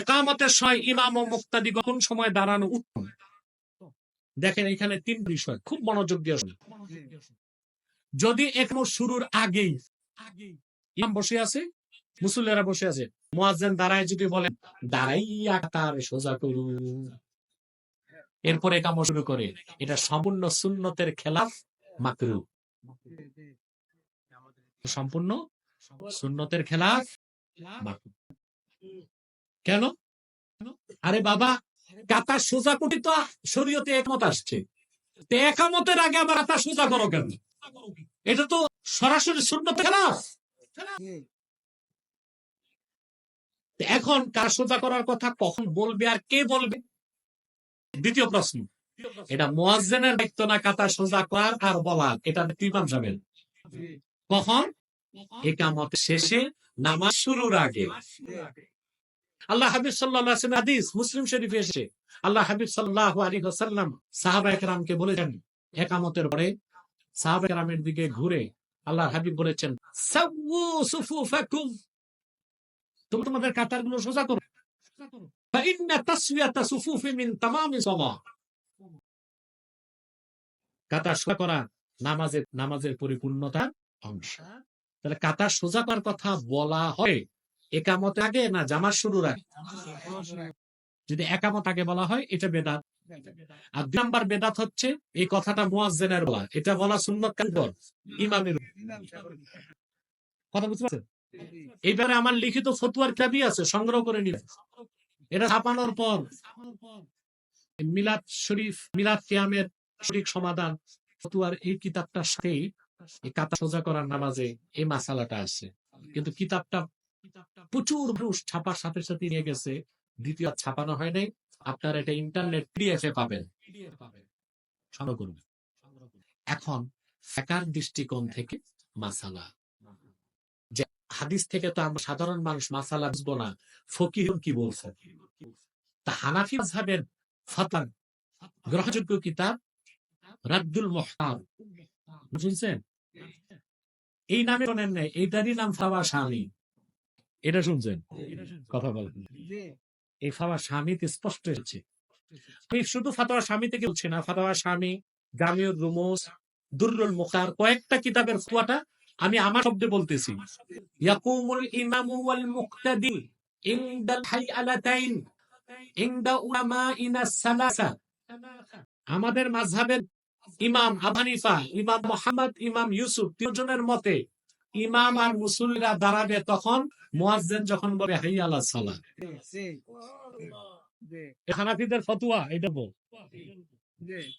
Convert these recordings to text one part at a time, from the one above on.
একামতের সময় ইমাম ও মুক্তাদি কোন সময় দাঁড়ানো উত্তম। দেখেন এখানে তিন বিষয়, খুব মনোযোগ দিয়ে। যদি এখনও শুরুর আগেই ইমাম বসে আছে, মুসল্লিরা বসে আছে, মুয়াজ্জিন দাঁড়ায় যদি বলেন, দাঁড়াইয়া তার সোজা করুন। এরপরে একাম শুরু করে, এটা সম্পূর্ণ সুন্নতের খেলাফ মাকরু। সম্পূর্ণ সুন্নতের খেলাফ মাকরু। কেন? আরে বাবা কাতা সোজা করতে তো শরীয়তে একমত আসছে। একামতের আগে আবার কাতা সোজা করো কেন? এটা তো সরাসরি খেলাফ। এখন কার সোজা করার কথা, কখন বলবে আর কে বলবে? দ্বিতীয় প্রশ্ন, এটা মোয়াজ্জেনের দায়িত্ব না কাতা সোজা করার আর বলার? এটা ইমাম সাহেবের কখন? একামত শেষে নামাজ শুরুর আগে। আল্লাহ হাবিব সাল্লাহ হাদিস মুসলিম শরীফে এসে আল্লাহ হাবিব সাল্লাহ আলী হাসাল্লাম সাহাবা একরামকে বলেছেন, একামতের পরে সাহাবা একরামের দিকে ঘুরে আল্লাহ হাবিব বলেছেন তোমাদের কাতারগুলো সোজা করো। কাতার সোজা করা নামাজের নামাজের পরিপূর্ণতা অংশ। তাহলে কাতার সোজা করার কথা বলা হয় একামত আগে না জামার শুরুর আগে? যদি একামত আগে বলা হয়, এটা বেদাত। আর দুই নাম্বার বেদাত হচ্ছে, এই কথাটা মুয়াজ্জেনের বলা। এটা বলা সুন্নত কার পর ইমামের কথা বুঝতে এইবারে আমার লিখিত ফতুয়ার কিতাবই আছে, সংগ্রহ করে নিবে এটা ছাপানোর পর, মিলাদ শরীফ, মিলাদ কিয়ামের সঠিক সমাধান, ফতুয়ার এই কিতাবটার সাথেই এই কাতা সোজা করার নামাজে এই মাসালাটা আছে। কিন্তু কিতাবটা প্রচুর মানুষ ছাপার সাথে সাথে নিয়ে গেছে। দ্বিতীয় ছাপানো হয় নাই। আপনার এটা ইন্টারনেট পিডিএফ এ পাবেন। সংগ্রহ করবেন এখন ফেকার দৃষ্টিকোণ থেকে মাসালা। যে হাদিস থেকে তো আমরা সাধারণ মানুষ মাসালা বুঝব না। ফকিহুন কি বলছে? তা হানাফি মাযহাবের ফাতান গ্রহণযোগ্য কিতাব রাদ্দুল মুহতার শুনছেন এই নামে শোনেন নাই। এইটারই নাম ফাওয়া স্বামী এটা শুনছেন? কথা বলেন। এই ফাওয়া স্বামীতে স্পষ্ট হচ্ছে। আমি শুধু ফাতোয়া স্বামী থেকে বলছি না ফাতোয়া স্বামী জামিউর রুমুস দুরুল মুখার কয়েকটা কিতাবের ফুয়াটা আমি আমার শব্দে বলতেছি। ইয়াকুমুল ইমামু ওয়াল মুক্তাদি ইনদাল হাইআলাতাইন ইনদা উলামাইনা সালাসা। আমাদের মাযহাবের ইমাম আবানিফা ইমাম মোহাম্মদ ইমাম ইউসুফ তিনজনের মতে ইমাম আর মুসল্লিরা দাঁড়াবে তখন মুয়াজ্জিন যখন বলে হাইয়া আলা সালাহ হানাফিদের ফতুয়া এটা বল।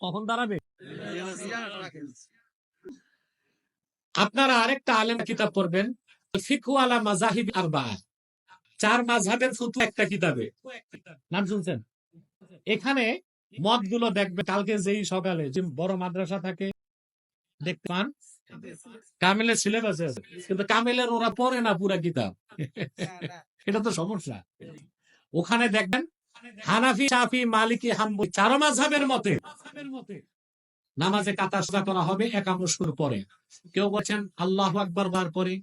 কখন দাঁড়াবে? আপনারা আরেকটা আলেম কিতাব পড়বেন ফিকহু আলা মাজাহিব আরবা চার মাযহাবের ফতুয়া একটা কিতাবে। নাম শুনছেন? এখানে মতগুলো দেখবে কালকে যেই সকালে যে বড় মাদ্রাসা থাকে দেখতে পান? কামেলের সিলেবাসে আছে। কিন্তু কামেলের ওরা পড়ে না পুরা কিতাব। এটা তো সমস্যা। ওখানে দেখবেন হানাফি, শাফি, মালিকি হাম্বু চার মাযহাবের মতে নামাজে কাতা সোজা করা হবে একাম শুরু পরে কেউ বলছেন আল্লাহ আকবর বার পরে,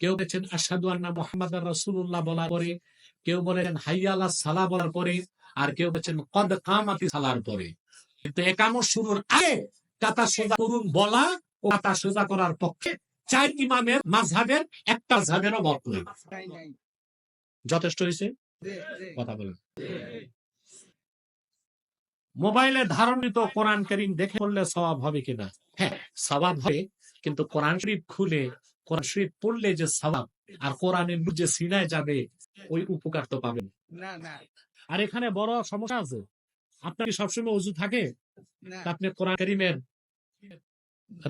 কেউ বলছেন আসাদু আন্না মোহাম্মদ রসুল্লাহ বলার পরে, কেউ বলেছেন হাইয়ালা সালা বলার পরে, আর কেউ বলছেন কদ কামাতি সালার পরে। কিন্তু একাম শুরুর আগে কাতা সোজা করুন বলা ও কাতা সোজা করার পক্ষে চার ইমামের মাঝহাবের একটা মাঝহাবেরও মত নেই যথেষ্ট হয়েছে? কথা বলেন। মোবাইলে ধারণিত কোরআন করিম দেখে পড়লে স্বভাব হবে কিনা? হ্যাঁ স্বভাব হবে কিন্তু কোরআন শরীফ খুলে কোরআন শরীফ পড়লে যে স্বভাব আর কোরআনের নূর যে সিনায় যাবে ওই উপকার তো পাবেন। আর এখানে বড় সমস্যা আছে। আপনার কি সবসময় উজু থাকে? আপনি কোরআন করিমের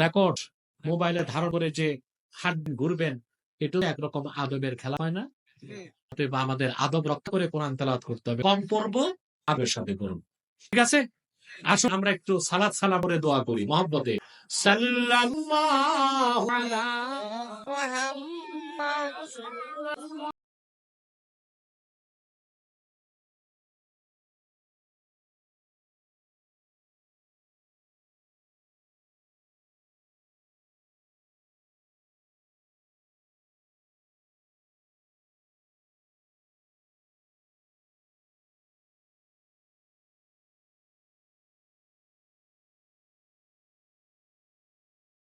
রেকর্ড মোবাইলে ধারণ করে যে হাট ঘুরবেন এটাও একরকম আদবের খেলা হয় না? আমাদের আদব রক্ষা করে কোরআন তেলাওয়াত করতে হবে। কম পড়ব আবের সাথে করুন ঠিক আছে? আসুন আমরা একটু সালাদ সালাম করে দোয়া করি মহব্বতে। সাল্লাল্লাহু আলা মুহাম্মদ